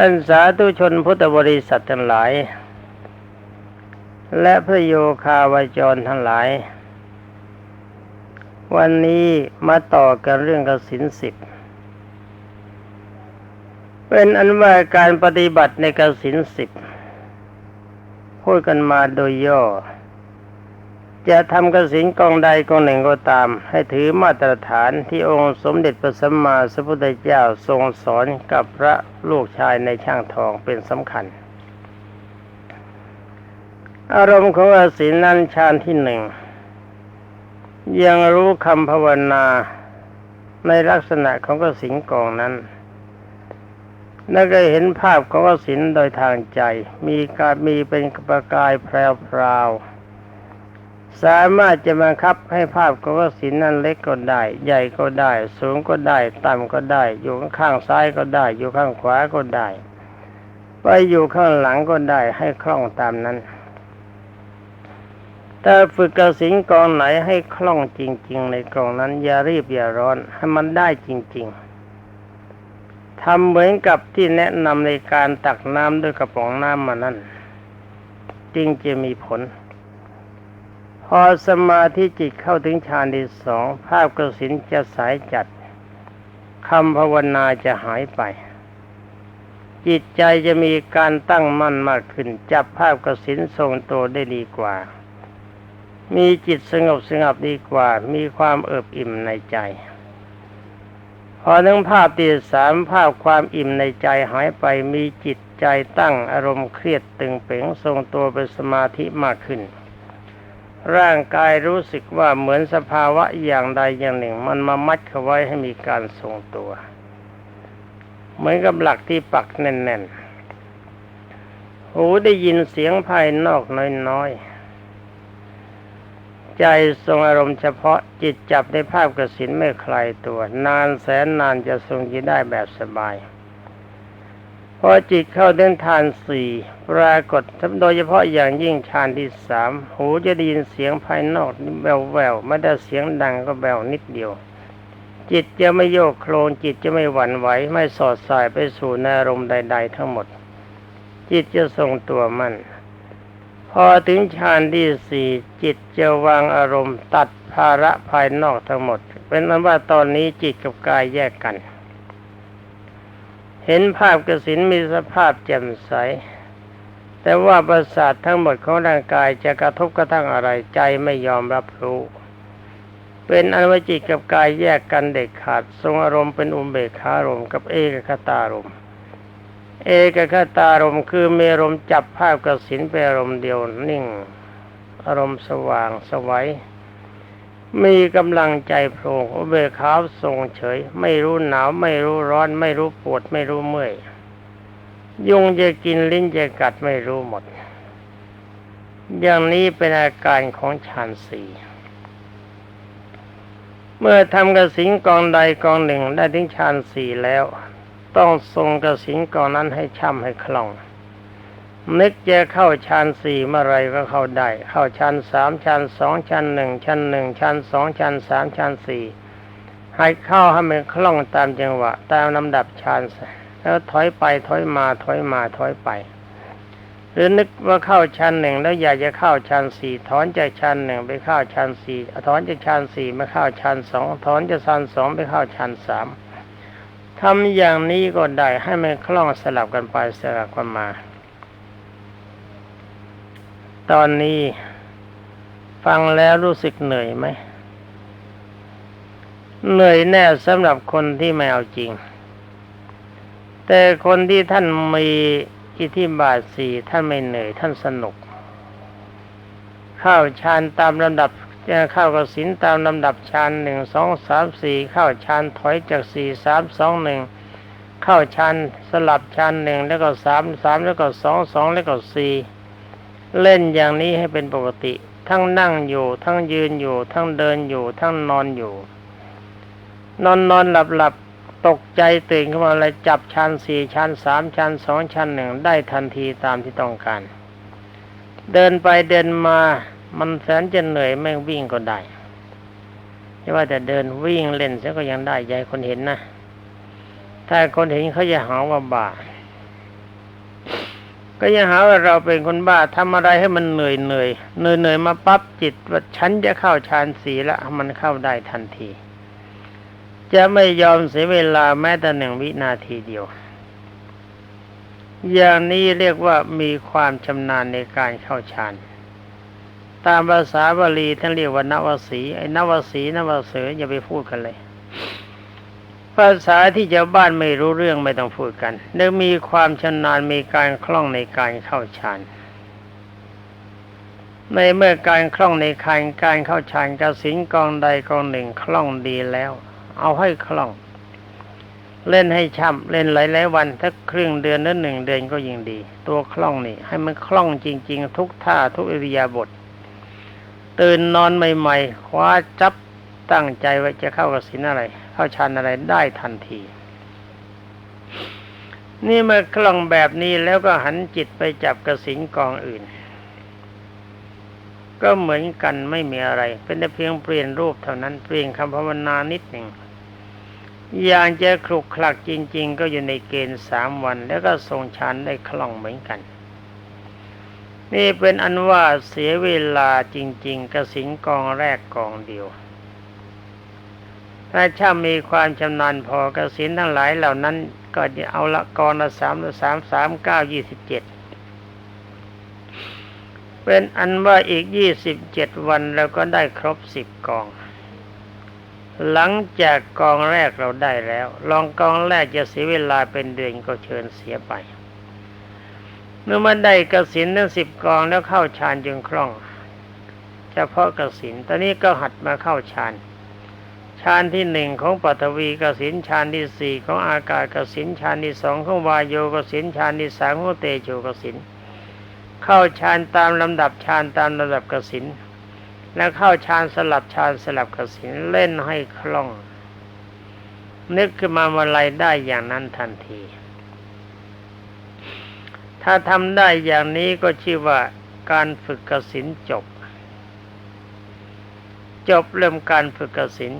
ท่านสาธุชนพุทธบริษัททั้งหลาย และพระโยคาวาจรทั้งหลาย วันนี้มาต่อกันเรื่องกสินสิบเป็นอันว่าการปฏิบัติในกสินสิบพูดกันมาโดยย่อ จะทำกสินกองใดกองหนึ่งก็ตาม ให้ถือมาตรฐานที่องค์สมเด็จพระสัมมาสัมพุทธเจ้าทรงสอนกับพระลูกชายในช่างทองเป็นสำคัญ อารมณ์ของกสินนั้นฌานที่หนึ่ง ยังรู้คำภาวนาในลักษณะของกสินกองนั้นแล้วก็เห็นภาพของกสินโดยทางใจ มีการมีเป็นประกายแพรวๆ สามารถจะบังคับให้ภาพของกสินนั้นเล็กก็ได้ ใหญ่ก็ได้ สูงก็ได้ ต่ำก็ได้ อยู่ข้างซ้ายก็ได้ อยู่ข้างขวาก็ได้ ไปอยู่ข้างหลังก็ได้ให้คล่องตามนั้นถ้าฝึกกสินกองไหนให้คล่องจริง ๆ ในกองนั้น อย่ารีบอย่าร้อนให้มันได้จริง ๆทำเหมือนกับที่แนะนำในการตักน้ำด้วยกระป๋องน้ำมานั้นจึงจะมีผล พอสมาธิจิตเข้าถึงฌานที่สองภาพกสินจะสายจัดคำภาวนาจะหายไป จิตใจจะมีการตั้งมั่นมากขึ้น จับภาพกสินทรงตัวได้ดีกว่า มีจิตสงบสงบดีกว่า มีความเอิบอิ่มในใจ พอถึงภาพที่สามภาพความอิ่มในใจหายไปมีจิตใจตั้งอารมณ์เครียดตึงเป๋งทรงตัวเป็นสมาธิมากขึ้น ร่างกายรู้สึกว่าเหมือนสภาวะอย่างใดอย่างหนึ่ง มันมามัดเขาไว้ให้มีการทรงตัว เหมือนกับหลักที่ปักแน่นๆ หูได้ยินเสียงภายนอกน้อยๆ ใจทรงอารมณ์เฉพาะจิตจับในภาพกระสินไม่คลายตัว นานแสนนานจะทรงยินได้แบบสบาย พอจิตเข้าเดินทานสี่ปรากฏโดยเฉพาะอย่างยิ่งฌานที่สามหูจะได้ยินเสียงภายนอกแววแววไม่ได้เสียงดังก็แววนิดเดียว จิตจะไม่โยกโคลนจิตจะไม่หวั่นไหวไม่สอดสายไปสู่อารมณ์ใด ๆ ทั้งหมด จิตจะทรงตัวมั่นพอถึงฌานที่สี่จิตจะวางอารมณ์ตัดภาระภายนอกทั้งหมด เป็นนั้นว่าตอนนี้จิตกับกายแยกกัน เห็นภาพกสินมีสภาพแจ่มใส แต่ว่าประสาททั้งหมดของร่างกายจะกระทบกระทั่งอะไรใจไม่ยอมรับรู้ เป็นอนุจิตกับกายแยกกันเด็ดขาด ทรงอารมณ์เป็นอุเบกขารมกับเอกคตารมเอกคตารมคือเมรมจับภาพกสินเป็นอารมณ์เดียวนิ่ง อารมณ์สว่างสวัย มีกำลังใจโปร่งอุเบกขาทรงเฉย ไม่รู้หนาว ไม่รู้ร้อน ไม่รู้ปวด ไม่รู้เมื่อยยุงจะกินลิ้นจะกัดไม่รู้หมด อย่างนี้เป็นอาการของฌานสี่เมื่อทำกระสินกองใดกองหนึ่งได้ถึงฌานสี่แล้ว ต้องทรงกระสินกองนั้นให้ช่ำให้คล่อง นึกจะเข้าฌานสี่เมื่อไรก็เข้าได้ เข้าฌานสามฌานสองฌานหนึ่งฌานหนึ่งฌานสองฌานสามฌานสี่ให้เข้าให้มันคล่องตามจังหวะ ตามลำดับฌานแล้วถอยไปถอยมาถอยมาถอยไป หรือนึกว่าเข้าชั้นหนึ่งแล้วอยากจะเข้าชั้นสี่ถอนจากชั้นหนึ่งไปเข้าชั้นสี่ถอนจากชั้นสี่มาเข้าชั้นสองถอนจากชั้นสองไปเข้าชั้นสามทำอย่างนี้ก็ได้ให้มันคล่องสลับกันไปสลับกันมา ตอนนี้ฟังแล้วรู้สึกเหนื่อยไหม เหนื่อยแน่สำหรับคนที่ไม่เอาจริง แต่คนที่ท่านมีอิทธิบาทสี่ท่านไม่เหนื่อยท่านสนุก เข้าฌานตามลำดับเข้ากสินตามลำดับฌานหนึ่งสองสามสี่เข้าฌานถอยจากสี่สามสองหนึ่งเข้าฌานสลับฌานหนึ่งแล้วก็สามสามแล้วก็สองสองแล้วก็สี่ เล่นอย่างนี้ให้เป็นปกติ ทั้งนั่งอยู่ ทั้งยืนอยู่ ทั้งเดินอยู่ ทั้งนอนอยู่ นอนนอนหลับหลับตกใจตื่นขึ้นมาอะไรจับชั้นสี่ชั้นสามชั้นสองชั้นหนึ่งได้ทันทีตามที่ต้องการ เดินไปเดินมามันแสนจะเหนื่อยไม่วิ่งก็ได้ไม่ว่าแต่เดินวิ่งเล่นเสียก็ยังได้ใจคนเห็นนะ ถ้าคนเห็นเขาจะหาว่าบา ก็ยังหาว่าเราเป็นคนบ้าทำอะไรให้มันเหนื่อยเหนื่อยเหนื่อยเหนื่อยมาปั๊บจิตว่าฉันจะเข้าฌานสีละมันเข้าได้ทันที จะไม่ยอมเสียเวลาแม้แต่หนึ่งวินาทีเดียว อย่างนี้เรียกว่ามีความชำนาญในการเข้าฌานตามภาษาบาลีท่านเรียกว่านวสีไอ้นวสีนวเสืออย่าไปพูดกันเลย ภาษาที่ชาวบ้านไม่รู้เรื่องไม่ต้องพูดกันเนื่องมีความชำนาญมีการคล่องในการเข้าฌานในเมื่อการคล่องในการการเข้าฌานกสินกองใดกองหนึ่งคล่องดีแล้ว เอาให้คล่อง เล่นให้ช่ำเล่นหลายๆวันถ้าครึ่งเดือนหรือหนึ่งเดือนก็ยิ่งดี ตัวคล่องนี่ ให้มันคล่องจริง ๆ ทุกท่าทุกอิริยาบถตื่นนอนใหม่ ๆ คว้าจับตั้งใจไว้จะเข้ากสินอะไร เข้าฌานอะไรได้ทันที นี่เมื่อคล่องแบบนี้แล้วก็หันจิตไปจับกระสินกองอื่น ก็เหมือนกันไม่มีอะไร เป็นแต่เพียงเปลี่ยนรูปเท่านั้นเปลี่ยนคำภาวนานิดหนึ่งอย่างจะคลุกคลักจริง ๆ ก็อยู่ในเกณฑ์สามวัน แล้วก็ทรงฌานได้คล่องเหมือนกัน นี่เป็นอันว่าเสียเวลาจริง ๆ กระสินกองแรกกองเดียว ถ้าช่างมีความชำนาญพอกสินทั้งหลายเหล่านั้น ก็จะเอาละกองละสามละสามสามเก้ายี่สิบเจ็ดเป็นอันว่าอีกยี่สิบเจ็ดวันเราก็ได้ครบสิบกอง หลังจากกองแรกเราได้แล้ว ลองกองแรกจะเสียเวลาเป็นเดือนก็เชิญเสียไป เมื่อมันได้กสินทั้งสิบกองแล้วเข้าฌานจึงคล่อง เฉพาะกสินตอนนี้ก็หัดมาเข้าฌาน ฌานที่หนึ่งของปัทวีกสินฌานที่สี่ของอากาศกสินฌานที่สองของวายโยกสินฌานที่สามของเตโชกสิน เข้าฌานตามลำดับฌานตามลำดับกสิน แล้วเข้าฌานสลับฌานสลับกสินเล่นให้คล่อง นึกขึ้นมาเมื่อไรได้อย่างนั้นทันที ถ้าทำได้อย่างนี้ก็ชื่อว่าการฝึกกสินจบ จบเริ่มการฝึกกสิน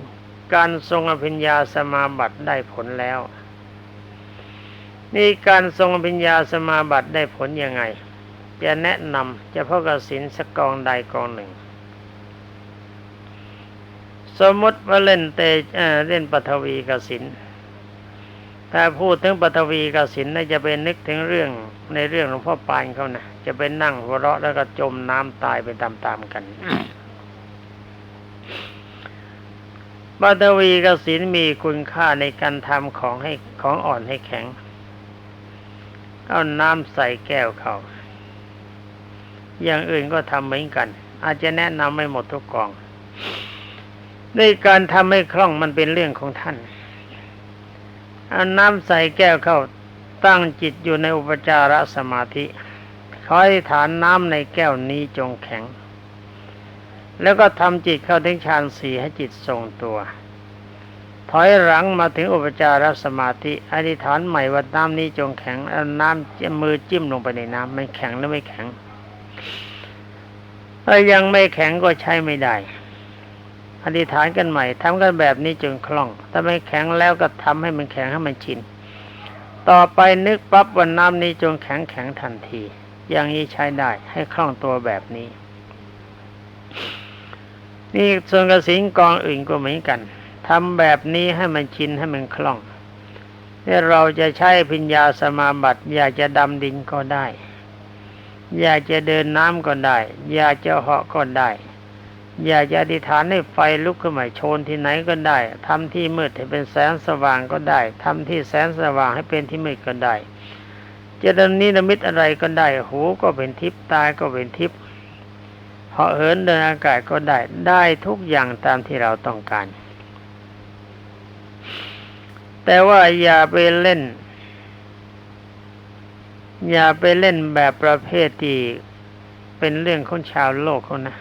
การทรงอภิญญาสมาบัติได้ผลแล้ว นี่การทรงอภิญญาสมาบัติได้ผลยังไง จะแนะนำเฉพาะกสินสักกองใดกองหนึ่ง สมมติว่าเล่นเตเเล่นปฐวีกสินถ้าพูดถึงปฐวีกสินน่าจะไปนึกถึงเรื่องในเรื่องหลวงพ่อปานเขานะจะไปนั่งหัวเราะแล้วก็จมน้ำตายไปตามๆกัน ปฐวีกสินมีคุณค่าในการทำของให้ของอ่อนให้แข็ง เอาน้ำใส่แก้วเขา อย่างอื่นก็ทำเหมือนกัน อาจจะแนะนำไม่หมดทุกกองในการทำให้คล่องมันเป็นเรื่องของท่านเอาน้ำใส่แก้วเข้าตั้งจิตอยู่ในอุปจารสมาธิขอให้ฐานน้ำในแก้วนี้จงแข็ง แล้วก็ทำจิตเข้าถึงฌานสี่ให้จิตทรงตัว ถอยหลังมาถึงอุปจารสมาธิอธิษฐานใหม่ว่าน้ำนี้จงแข็งเอาน้ำมือจิ้มลงไปในน้ำมันแข็งหรือไม่แข็งถ้ายังไม่แข็งก็ใช้ไม่ได้อธิษฐานกันใหม่ทำกันแบบนี้จนคล่อง ถ้าไม่แข็งแล้วก็ทำให้มันแข็งให้มันชิน ต่อไปนึกปั๊บว่าน้ำนี้จงแข็งแข็งทันที อย่างนี้ใช้ได้ให้คล่องตัวแบบนี้ นี่ส่วนกระสินกองอื่นก็เหมือนกันทำแบบนี้ให้มันชินให้มันคล่องที่เราจะใช้พิญญาสมาบัติอยากจะดำดินก็ได้ อยากจะเดินน้ำก็ได้ อยากจะเหาะก็ได้ อยากจะอธิษฐานให้ไฟลุกขึ้นมาโชนที่ไหนก็ได้ทำที่มืดให้เป็นแสงสว่างก็ได้ทำที่แสงสว่างให้เป็นที่มืดก็ได้จะดำนิรมิตอะไรก็ได้ หูก็เป็นทิพย์ตาก็เป็นทิพย์าะเหินเดินอากาศก็ได้ได้ทุกอย่างตามที่เราต้องการ แต่ว่าอย่าไปเล่น อย่าไปเล่นแบบประเภทที่เป็นเรื่องของชาวโลกเขานะ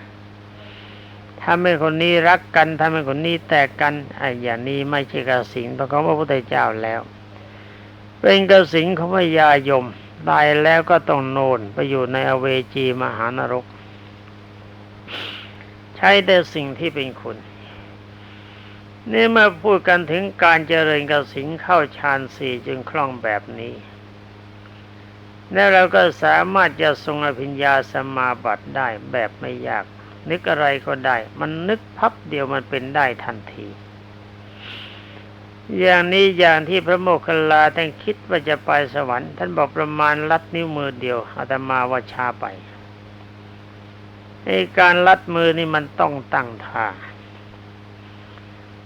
ทำให้คนนี้รักกันทำให้คนนี้แตกกันไอ้อย่างนี้ไม่ใช่กสิงของพระพุทธเจ้าแล้ว เป็นกสิงของพระยายมตายแล้วก็ต้องโนนไปอยู่ในอเวจีมหานรก ใช้แต่สิ่งที่เป็นคุณ นี่มาพูดกันถึงการเจริญกสิงเข้าฌานสี่จึงคล่องแบบนี้ แล้วเราก็สามารถจะทรงอภิญญาสมาบัติได้แบบไม่ยาก นึกอะไรก็ได้ มันนึกพับเดียวมันเป็นได้ทันที อย่างนี้อย่างที่พระโมคคัลลาท่านคิดว่าจะไปสวรรค์ ท่านบอกประมาณลัดนิ้วมือเดียวอาตมาว่าช้าไป ไอการลัดมือนี่มันต้องตั้งท่า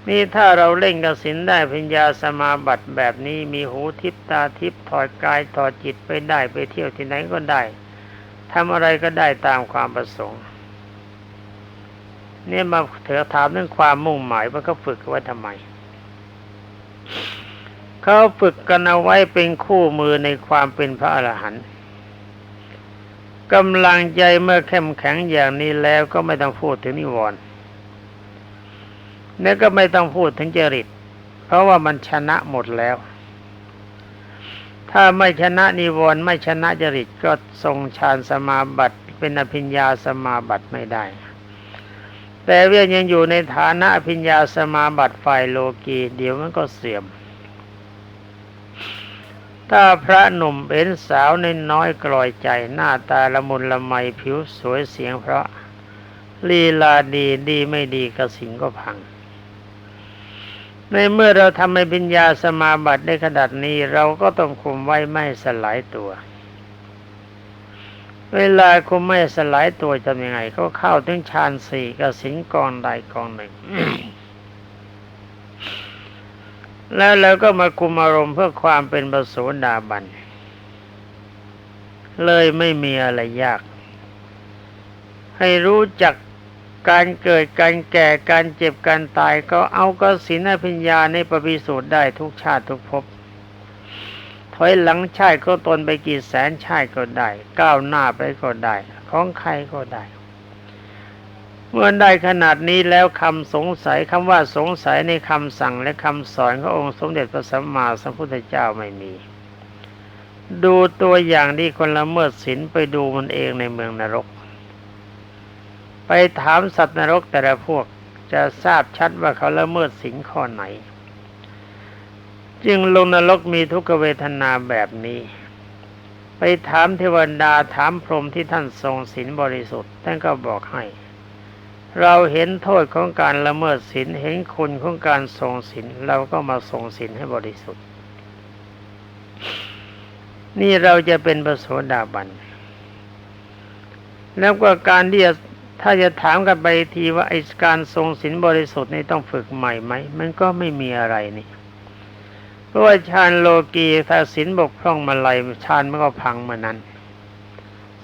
นี่ถ้าเราเล่นกสินได้ปัญญาสมาบัติแบบนี้มีหูทิพตาทิพถอดกายถอดจิตไปได้ไปเที่ยวที่ไหนก็ได้ทำอะไรก็ได้ตามความประสงค์ เนี่ยมาเถอะถามเรื่องความมุ่งหมายว่าเขาฝึกไว้ทำไม เขาฝึกกันเอาไว้เป็นคู่มือในความเป็นพระอรหันต์ กำลังใจเมื่อเข้มแข็งอย่างนี้แล้วก็ไม่ต้องพูดถึงนิวรณ์นี่ก็ไม่ต้องพูดถึงจริต เพราะว่ามันชนะหมดแล้ว ถ้าไม่ชนะนิวรณ์ไม่ชนะจริตก็ทรงฌานสมาบัติเป็นอภิญญาสมาบัติไม่ได้ แต่เวียยังอยู่ในฐานะอภิญญาสมาบัติฝ่ายโลกีเดี๋ยวมันก็เสื่อม ถ้าพระหนุ่มเป็นสาวในน้อยกลอยใจหน้าตาละมุนละไมผิวสวยเสียงเพราะลีลาดีดีไม่ดีกระสิงก็พัง ในเมื่อเราทำให้ปัญญาสมาบัติได้ขนาดนี้เราก็ต้องคุมไว้ไม่สลายตัว เวลาคุมไม่สลายตัวทำยังไง ก็เข้าถึงฌานสี่กระสิงกองใดกองหนึ่ง แล้วเราก็มาคุมอารมณ์เพื่อความเป็นประโสดาบัน เลยไม่มีอะไรยาก ให้รู้จักการเกิดการแก่การเจ็บการตายก็เอาก็สินพิญญาในปฏิสูตรได้ทุกชาติทุกภพถอยหลังชาติก็ตนไปกี่แสนชาติก็ได้ ก้าวหน้าไปก็ได้ ของใครก็ได้ เมื่อได้ขนาดนี้แล้วคำสงสัยคำว่าสงสัยในคำสั่งและคำสอนขององค์สมเด็จพระสัมมาสัมพุทธเจ้าไม่มี ดูตัวอย่างที่คนละเมิดศีลไปดูมันเองในเมืองนรก ไปถามสัตว์นรกแต่ละพวกจะทราบชัดว่าเขาละเมิดศีลข้อไหน จึงลงนรกมีทุกขเวทนาแบบนี้ไปถามเทวดาถามพรหมที่ท่านทรงศีลบริสุทธิ์ท่านก็บอกให้ เราเห็นโทษของการละเมิดศีลเห็นคุณของการทรงศีลเราก็มาทรงศีลให้บริสุทธิ์ นี่เราจะเป็นพระโสดาบัน แล้วก็การที่จะถ้าจะถามกันไปทีว่าไอ้การทรงศีลบริสุทธิ์นี่ต้องฝึกใหม่ไหมมันก็ไม่มีอะไรนี่เพราะว่าฌานโลกีถ้าศีลบกพร่องมาไรฌานมันก็พังมานั้น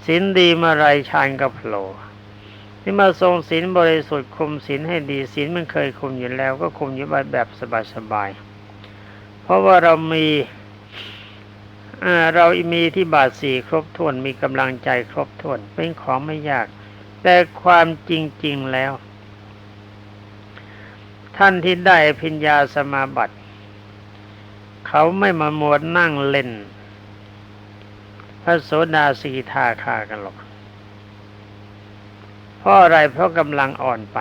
ศีลดีมาไรฌานก็โผล่ ที่มาทรงศีลบริสุทธิ์คุมศีลให้ดีศีลมันเคยคุมอยู่แล้ว ก็คุมอยู่แบบสบายๆ เพราะว่าเรามีเรามีที่บาทสี่ครบถ้วนมีกำลังใจครบถ้วนเป็นของไม่ยาก แต่ความจริง ๆแล้ว ท่านที่ได้พิญญาสมาบัติ เขาไม่มามัวนั่งเล่น พระโสดาสีทาคากันหรอก เพราะอะไรเพราะกำลังอ่อนไป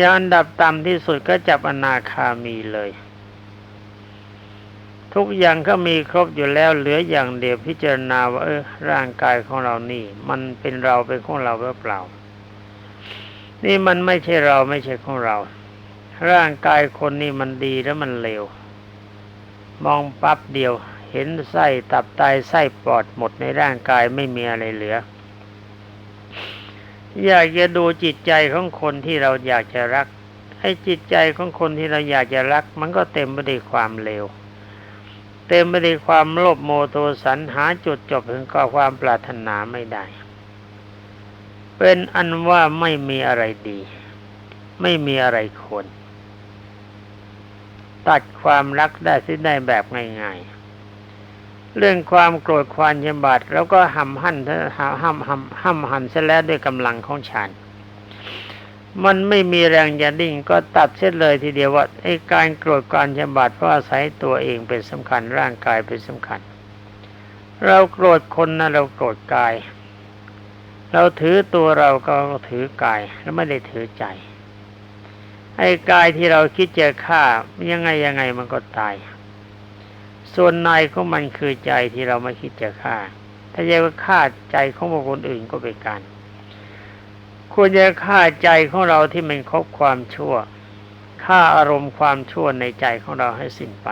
ยานดับต่ำที่สุดก็จับอนาคามีเลย ทุกอย่างก็มีครบอยู่แล้วเหลืออย่างเดียวพิจารณาว่าเออร่างกายของเรานี่ มันเป็นเราเป็นของเราหรือเปล่า นี่มันไม่ใช่เราไม่ใช่ของเรา ร่างกายคนนี่มันดีแล้วมันเลวมองปั๊บเดียว เห็นไส้ตับไตไส้ปอดหมดในร่างกายไม่มีอะไรเหลือ อยากจะดูจิตใจของคนที่เราอยากจะรักให้จิตใจของคนที่เราอยากจะรัก มันก็เต็มไปด้วยความเลวเต็มไปด้วยความโลภโมโทสันหาจุดจบถึงก็ความปรารถนาไม่ได้ เป็นอันว่าไม่มีอะไรดี ไม่มีอะไรควรตัดความรักได้ที่ได้แบบง่ายๆ เรื่องความโกรธความยำบาดแล้วก็ห้ำหั่นห้ำห้ำห้ำห้ำหันเสียแล้วด้วยกำลังของฌานมันไม่มีแรงยันดิ่งก็ตัดเส้นเลยทีเดียวว่าไอ้การโกรธการยำบาดเพราะอาศัยตัวเองเป็นสำคัญร่างกายเป็นสำคัญ เราโกรธคนนะเราโกรธกาย เราถือตัวเราก็ถือกายแล้วไม่ได้ถือใจไอ้กายที่เราคิดจะฆ่ายังไงยังไงมันก็ตาย ส่วนในของมันคือใจที่เราไม่คิดจะฆ่า ถ้าจะฆ่าใจของบุคคลอื่นก็เป็นการควรจะฆ่าใจของเราที่มันครบความชั่วฆ่าอารมณ์ความชั่วในใจของเราให้สิ้นไป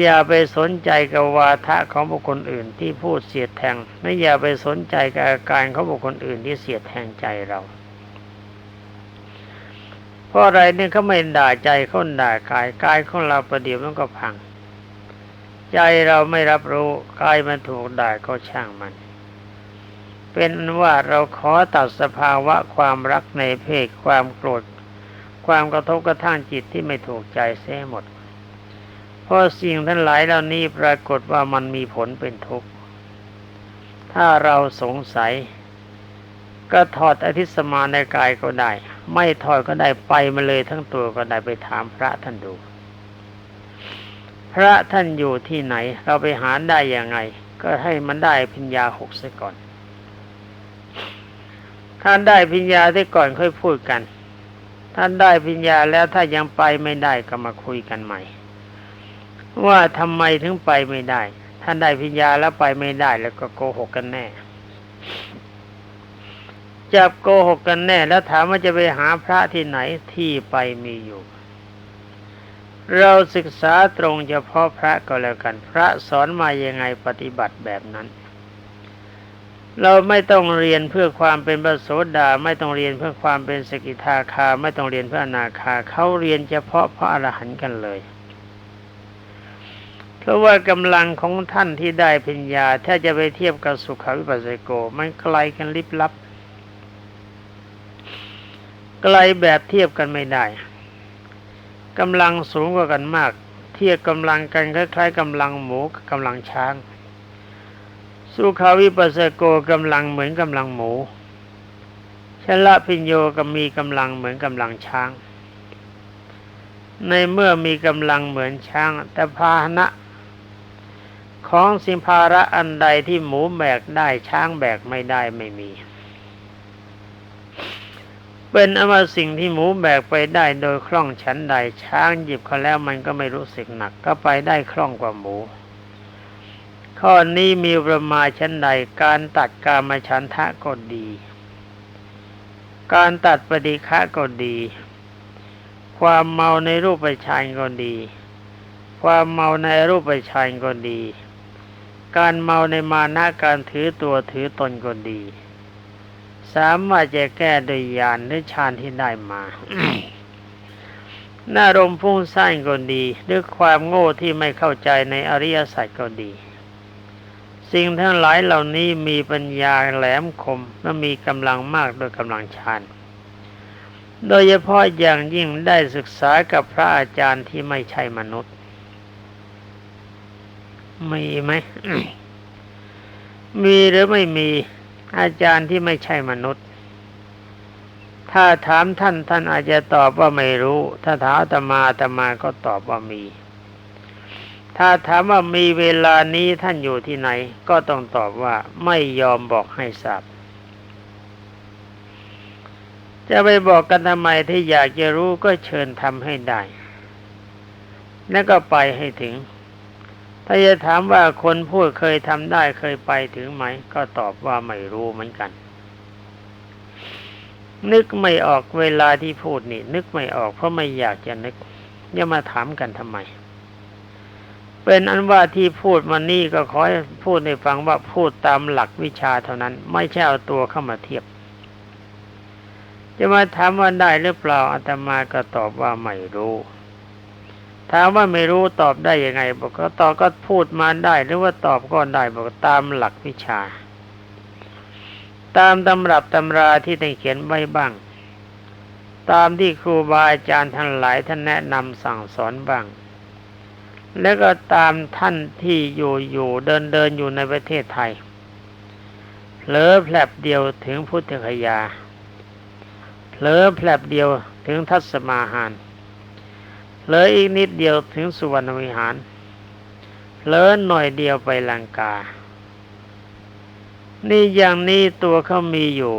อย่าไปสนใจกับวาทะของบุคคลอื่นที่พูดเสียดแทงไม่อย่าไปสนใจกับอาการของบุคคลอื่นที่เสียดแทงใจเราเพราะอะไรเนี่ยเขาไม่ด่าใจเขาด่ากายกายของเราประเดี๋ยวมันก็พัง ใจเราไม่รับรู้กายมันถูกด่าก็ช่างมัน เป็นว่าเราขอตัดสภาวะความรักในเพศความโกรธ ความกระทบกระทั่งจิตที่ไม่ถูกใจเสียหมด เพราะสิ่งทั้งหลายเหล่านี้ปรากฏว่ามันมีผลเป็นทุกข์ ถ้าเราสงสัย ก็ถอดอธิสมาในกายก็ได้ ไม่ถอดก็ได้ไปมาเลยทั้งตัวก็ได้ไปถามพระท่านดู พระท่านอยู่ที่ไหน เราไปหาได้ยังไง ก็ให้มันได้พิญญาหกเสียก่อนท่านได้พิญญาที่ก่อนค่อยพูดกันท่านได้ปัญญาแล้วถ้ายังไปไม่ได้ก็มาคุยกันใหม่ ว่าทำไมถึงไปไม่ได้ท่านได้ปัญญาแล้วไปไม่ได้แล้วก็โกหกกันแน่จับโกหกกันแน่ แล้วถามว่าจะไปหาพระที่ไหนที่ไปมีอยู่ เราศึกษาตรงเฉพาะพระก็แล้วกัน พระสอนมายังไงปฏิบัติแบบนั้น เราไม่ต้องเรียนเพื่อความเป็นพระโสดาไม่ต้องเรียนเพื่อความเป็นสกิทาคา ไม่ต้องเรียนเพื่ออนาคาเขาเรียนเฉพาะพระอรหันต์กันเลย เพราะว่ากำลังของท่านที่ได้ปัญญา ถ้าจะไปเทียบกับสุขวิปัสสโกมันไกลกันลิบลับไกลแบบเทียบกันไม่ได้ กำลังสูงกว่ากันมาก เทียบกำลังกันคล้ายๆกำลังหมูกับกำลังช้าง สุขาวิปัสสโกกำลังเหมือนกำลังหมูชละพิญโยก็มีกำลังเหมือนกำลังช้าง ในเมื่อมีกำลังเหมือนช้าง แต่พาหนะ ของสิมภาระอันใดที่หมูแบกได้ช้างแบกไม่ได้ไม่มี เป็นอว่าสิ่งที่หมูแบกไปได้โดยคล่องฉันใด ช้างหยิบเขาแล้วมันก็ไม่รู้สึกหนัก ก็ไปได้คล่องกว่าหมู ข้อนี้มีประมาชั้นใด การตัดกามาฉันทะก็ดี การตัดปฏิฆะก็ดี ความเมาในรูปฌานก็ดี ความเมาในรูปฌานก็ดี การเมาในมานะการถือตัวถือตนก็ดี สามารถจะแก้โดยญาณหรือฌานที่ได้มาหน้ารมพุ่งสร้างก็ดีด้วยความโง่ที่ไม่เข้าใจในอริยสัจก็ดี สิ่งทั้งหลายเหล่านี้มีปัญญาแหลมคมและมีกำลังมากโดยกำลังฌานโดยเฉพาะอย่างยิ่งได้ศึกษากับพระอาจารย์ที่ไม่ใช่มนุษย์ มีไหม มีหรือไม่มี อาจารย์ที่ไม่ใช่มนุษย์ ถ้าถามท่านท่านอาจจะตอบว่าไม่รู้ ถ้าถามตมาตมาก็ตอบว่ามี ถ้าถามว่ามีเวลานี้ท่านอยู่ที่ไหน ก็ต้องตอบว่าไม่ยอมบอกให้ทราบจะไปบอกกันทำไมที่อยากจะรู้ก็เชิญทำให้ได้ แล้วก็ไปให้ถึง ถ้าจะถามว่าคนพูดเคยทำได้เคยไปถึงไหม ก็ตอบว่าไม่รู้เหมือนกัน นึกไม่ออกเวลาที่พูดนี่ นึกไม่ออกเพราะไม่อยากจะนึกอย่ามาถามกันทำไม เป็นอันว่าที่พูดมานี่ก็ขอให้พูดให้ฟังว่าพูดตามหลักวิชาเท่านั้น ไม่ใช่เอาตัวเข้ามาเทียบ จะมาถามว่าได้หรือเปล่าอาตมาก็ตอบว่าไม่รู้ ถามว่าไม่รู้ตอบได้ยังไง บอกก็ตอบก็พูดมาได้ หรือว่าตอบก็ได้บอกตามหลักวิชา ตามตำรับตำราที่ได้เขียนไว้บ้าง ตามที่ครูบาอาจารย์ท่านหลายท่านแนะนำสั่งสอนบ้าง แล้วก็ตามท่านที่อยู่อยู่เดินเดินอยู่ในประเทศไทยเผลอแผลบเดียวถึงพุทธคยาเผลอแผลบเดียวถึงทัศมาหาร เลออีกนิดเดียวถึงสุวรรณวิหารเผลอหน่อยเดียวไปลังกา นี่อย่างนี้ตัวเขามีอยู่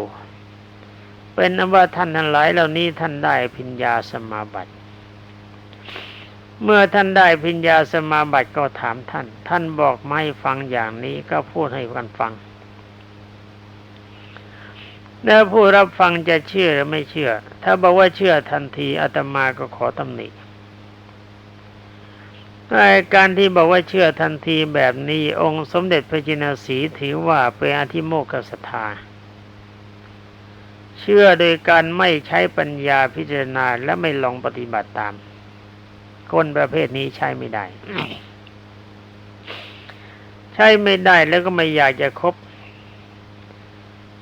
เป็นนว่าท่านทั้งหลายเหล่านี้ท่านได้พิญญาสมาบัติ เมื่อท่านได้พิญญาสมาบัติก็ถามท่าน ท่านบอกไม่ฟังอย่างนี้ก็พูดให้กันฟังแล้วผู้รับฟังจะเชื่อหรือไม่เชื่อ ถ้าบอกว่าเชื่อทันทีอาตมาก็ขอตำหนิ การที่บอกว่าเชื่อทันทีแบบนี้ องค์สมเด็จพระจินสีถือว่าเป็นอธิโมกขศรัทธา เชื่อโดยการไม่ใช้ปัญญาพิจารณาและไม่ลองปฏิบัติตาม คนประเภทนี้ใช้ไม่ได้ ใช้ไม่ได้แล้วก็ไม่อยากจะคบ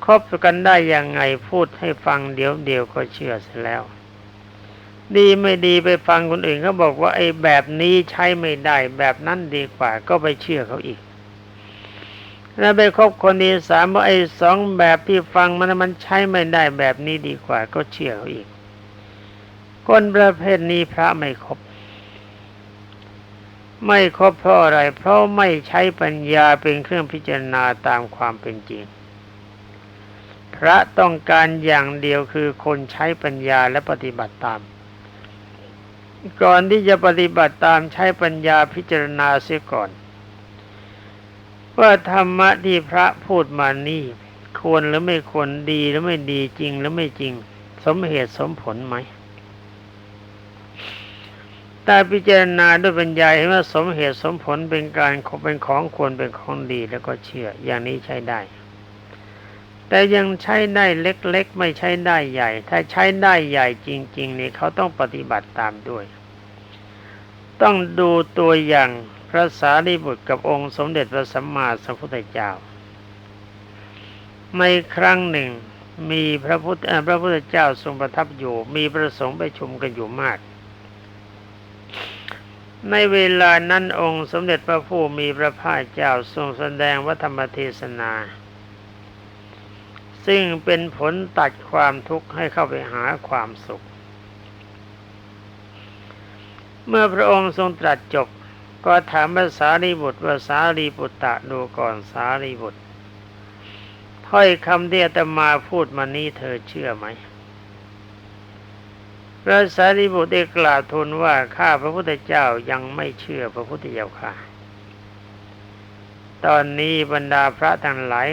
คบกันได้ยังไงพูดให้ฟังเดี๋ยวเดียวก็เชื่อเสียแล้ว ดีไม่ดีไปฟังคนอื่นเขาบอกว่าไอ้แบบนี้ใช้ไม่ได้ แบบนั้นดีกว่าก็ไปเชื่อเขาอีก แล้วไปคบคนที่สามว่าไอ้สองแบบที่ฟังมันมันใช้ไม่ได้แบบนี้ดีกว่า ก็เชื่อเขาอีก คนประเภทนี้พระไม่คบ ไม่ครบเพราะอะไร เพราะไม่ใช้ปัญญาเป็นเครื่องพิจารณาตามความเป็นจริงพระต้องการอย่างเดียวคือคนใช้ปัญญาและปฏิบัติตาม ก่อนที่จะปฏิบัติตามใช้ปัญญาพิจารณาเสียก่อน ว่าธรรมะที่พระพูดมานี่ควรหรือไม่ควรดีหรือไม่ดีจริงหรือไม่จริง สมเหตุสมผลไหมแต่พิจารณาด้วยปัญญาเห็นว่าสมเหตุสมผลเป็นการเป็นของควรเป็นของดีแล้วก็เชื่ออย่างนี้ใช้ได้ แต่ยังใช้ได้เล็ก ๆ ไม่ใช้ได้ใหญ่ ถ้าใช้ได้ใหญ่จริง ๆ นี่เขาต้องปฏิบัติตามด้วย ต้องดูตัวอย่างพระสารีบุตรกับองค์สมเด็จพระสัมมาสัมพุทธเจ้า ในครั้งหนึ่งมีพระพุทธพระพุทธเจ้าทรงประทับอยู่ มีประสงค์ไปชุมกันอยู่มาก ในเวลานั้นองค์สมเด็จพระผู้มีพระภาคเจ้าทรงแสดงวัธรรมเทศนา ซึ่งเป็นผลตัดความทุกข์ให้เข้าไปหาความสุข เมื่อพระองค์ทรงตรัสจบ ก็ถามภาษารีบุตรว่าสารีบุตรตะดูก่อนสารีบุตรถ้อยคำที่อาตมาพูดมานี้เธอเชื่อไหมพระสารีบุตรได้กล่าวทูลว่าข้าพระพุทธเจ้ายังไม่เชื่อพระพุทธเจ้าค่ะ ตอนนี้บรรดาพระทั้งหลาย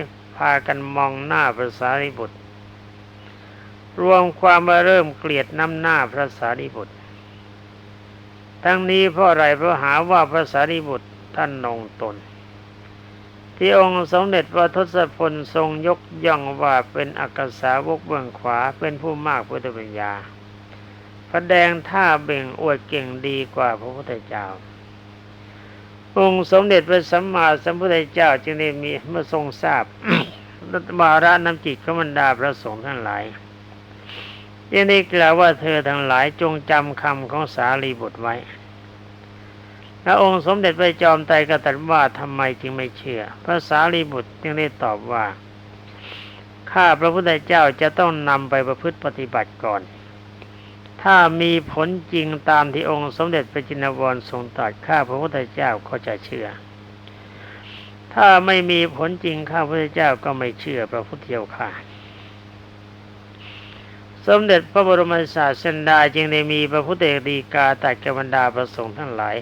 ากันมองหน้าพระสารีบุตร รวมความมาเริ่มเกลียดน้ำหน้าพระสารีบุตร ทั้งนี้เพราะอะไรเพราะหาว่าพระสารีบุตรท่านนงตน ที่องค์สมเด็จพระทศพลทรงยกย่องว่าเป็นอักษาวกเบื้องขวาเป็นผู้มากพุทธปัญญาแสดงท่าเบ่งอวดเก่งดีกว่าพระพุทธเจ้า องค์สมเด็จพระสัมมาสัมพุทธเจ้าจึงได้มีเมื่อทรงทราบรัตมาระน้ำจิตขมันดาพระสงฆ์ทั้งหลายยังได้กล่าวว่าเธอทั้งหลายจงจำคำของสารีบุตรไว้แล้วองค์สมเด็จพระจอมไตรก็ตรัสว่าทำไมจึงไม่เชื่อ พระสารีบุตรจึงได้ตอบว่า ข้าพระพุทธเจ้าจะต้องนำไปประพฤติปฏิบัติก่อน ถ้ามีผลจริงตามที่องค์สมเด็จพระจินวรทรงตรัสข้าพระพุทธเจ้าก็จะเชื่อ ถ้าไม่มีผลจริงข้าพระพุทธเจ้าก็ไม่เชื่อพระพุทธเจ้าค่ะสมเด็จพระบรมศาสดาจึงได้มีพระพุทธดีกาตรัสกับบรรดาประสงค์ทั้งหลาย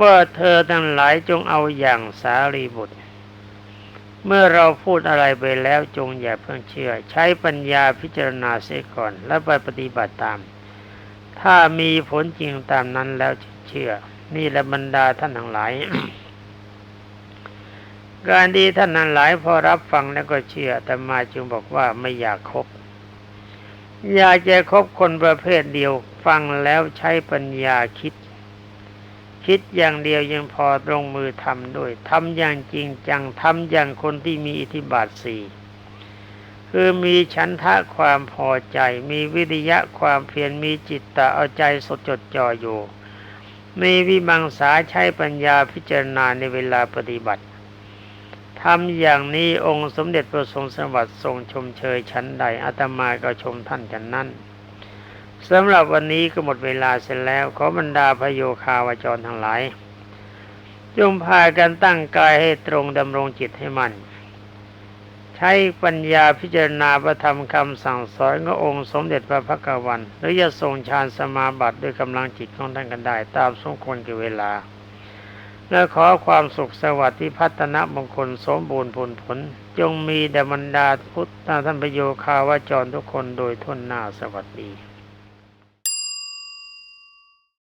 ว่าเธอทั้งหลายจงเอาอย่างสารีบุตร เมื่อเราพูดอะไรไปแล้วจงอย่าเพิ่งเชื่อ ใช้ปัญญาพิจารณาเสียก่อน แล้วไปปฏิบัติตาม ถ้ามีผลจริงตามนั้นแล้วเชื่อ นี่แหละบรรดาท่านทั้งหลาย การดีท่านนั้นหลายพอรับฟังแล้วก็เชื่อ แต่มาจึงบอกว่าไม่อยากคบ อยากจะคบคนประเภทเดียวฟังแล้วใช้ปัญญาคิด คิดอย่างเดียวยังพอตรงมือทำด้วยทำอย่างจริงจังทำอย่างคนที่มีอิทธิบาทสี่คือมีฉันทะความพอใจ มีวิริยะความเพียรมีจิตตะเอาใจสดจดจ่ออยู่ มีวิมังสาใช้ปัญญาพิจารณาในเวลาปฏิบัติทำอย่างนี้องค์สมเด็จพระทรงสวัสดิ์ทรงชมเชยชั้นใดอาตมาก็ชมท่านฉันนั้น สำหรับวันนี้ก็หมดเวลาเสร็จแล้ว ขอบรรดาพโยคาวาจรทั้งหลายจงพากันตั้งกายให้ตรงดำรงจิตให้มัน ใช้ปัญญาพิจารณาประธรรมคำสั่งสอนขององค์สมเด็จพระพักตร์วัน หรือจะทรงฌานสมาบัติด้วยกำลังจิตของท่านกันได้ ตามสมควรแก่เวลา และขอความสุขสวัสดิ์ที่พัฒนามงคลสมบูรณ์ผลผล จงมีแด่บรรดาพุทธท่านประโยคาวาจรทุกคนโดยทุนหน้าสวัสดี